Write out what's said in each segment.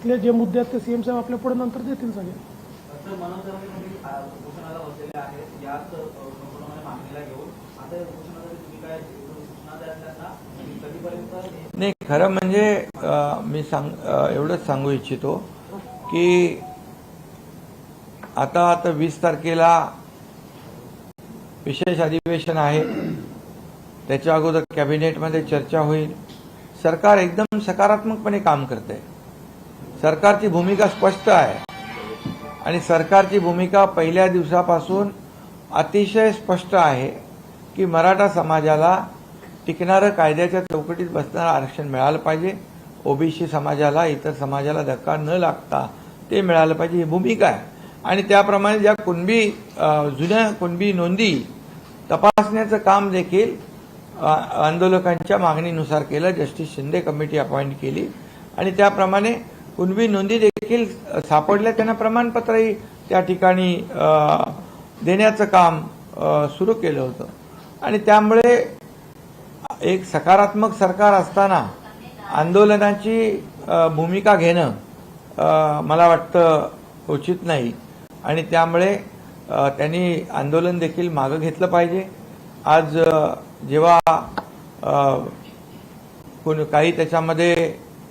आपले जे मुद्दे आहेत ते सीएम साहेब आपल्या पुढे नंतर देतील सगळे. हे- नाही खरं म्हणजे मी सांग एवढंच सांगू इच्छितो की आता आता वीस तारखेला विशेष अधिवेशन आहे. त्याच्या अगोदर कॅबिनेटमध्ये चर्चा होईल. सरकार एकदम सकारात्मकपणे काम करते सरकारची भूमिका स्पष्ट आहे. आणि सरकारची भूमिका पहिल्या दिवसापासून अतिशय स्पष्ट आहे की मराठा समाजाला टिकणारं कायद्याच्या चौकटीत बसणारं आरक्षण मिळालं पाहिजे. ओबीसी समाजाला इतर समाजाला धक्का न लागता ते मिळालं पाहिजे ही भूमिका आहे. आणि त्याप्रमाणे ज्या कुणबी जुन्या कुणबी नोंदी तपासण्याचं काम देखील आंदोलकांच्या मागणीनुसार केलं. जस्टिस शिंदे कमिटी अपॉइंट केली. आणि त्याप्रमाणे कुणबी नोंदी देखील सापडल्या. त्यांना प्रमाणपत्रही त्या ठिकाणी देण्याचं काम सुरू केलं होतं. आणि त्यामुळे एक सकारात्मक सरकार असताना आंदोलनाची भूमिका घेणं मला वाटतं उचित नाही. आणि त्यामुळे त्यांनी आंदोलन देखील मागं घेतलं पाहिजे. आज जेव्हा कोण काही त्याच्यामध्ये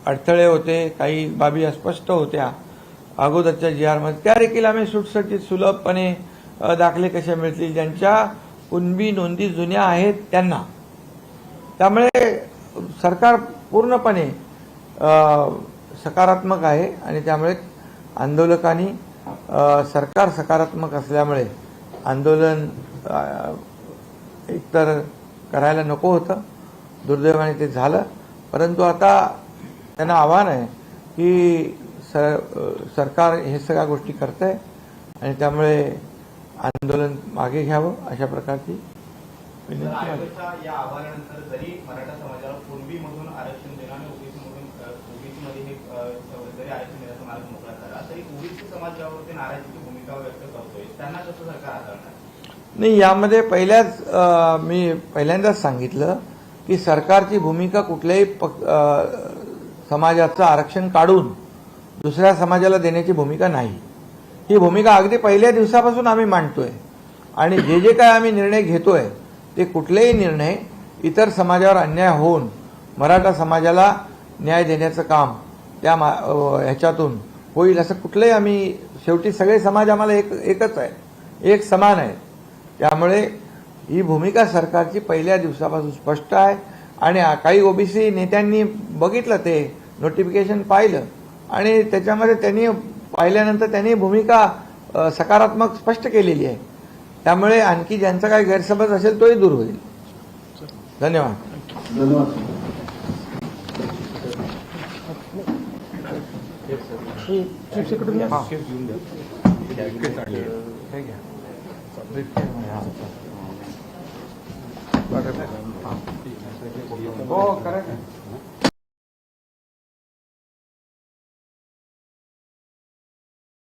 अडथळे होते काही बाबी अस्पष्ट होत्या. अगोदरच्या जी आरमध्ये त्या देखील आम्ही सुटसुटीत सुलभपणे दाखले कसे मिळतील ज्यांच्या कुणबी नोंदी जुन्या आहेत त्यांना. त्यामुळे सरकार पूर्णपणे सकारात्मक आहे आणि त्यामुळे आंदोलकांनी सरकार सकारात्मक असल्यामुळे आंदोलन एकतर करायला नको होतं दुर्दैवाने ते झालं. परंतु आता त्यांना आव्हान आहे की सर सरकार हे सगळ्या गोष्टी करत आहे आणि त्यामुळे आंदोलन मागे घ्यावं अशा प्रकारची तर विनंती आहे. आयोगाच्या या अहवालानंतर जरी मराठा समाजाला पूर्वीमधून आरक्षण देणं आणि ओबीसी मधून ओबीसी मध्ये हे अ, जरी आरक्षण देण्याचा मार्ग मोकळा झाला तरी ओबीसी समाज यावरती नाराजीची भूमिका व्यक्त करतोय. त्यांना कसं सरकार हाताळणार? नाही यामध्ये पहिल्याच मी पहिल्यांदाच सांगितलं की सरकारची भूमिका कुठल्याही समाजाचं आरक्षण काढून दुसऱ्या समाजाला देण्याची भूमिका नाही. ही भूमिका अगदी पहिल्या दिवसापासून आम्ही मांडतोय. आणि जे जे काय आम्ही निर्णय घेतोय ते कुठलेही निर्णय इतर समाजावर अन्याय होऊन मराठा समाजाला न्याय देण्याचं काम त्या मा ह्याच्यातून होईल असं कुठलंही आम्ही शेवटी सगळे समाज आम्हाला एक एकच आहे. एक समान आहे. त्यामुळे ही भूमिका सरकारची पहिल्या दिवसापासून स्पष्ट आहे. आणि काही ओबीसी नेत्यांनी बघितलं ते नोटिफिकेशन पाहिलं. आणि त्याच्यामध्ये त्यांनी पाहिल्यानंतर त्यांनी भूमिका सकारात्मक स्पष्ट केलेली आहे. त्यामुळे आणखी ज्यांचा काही गैरसमज असेल तोही दूर होईल. धन्यवाद. चीफ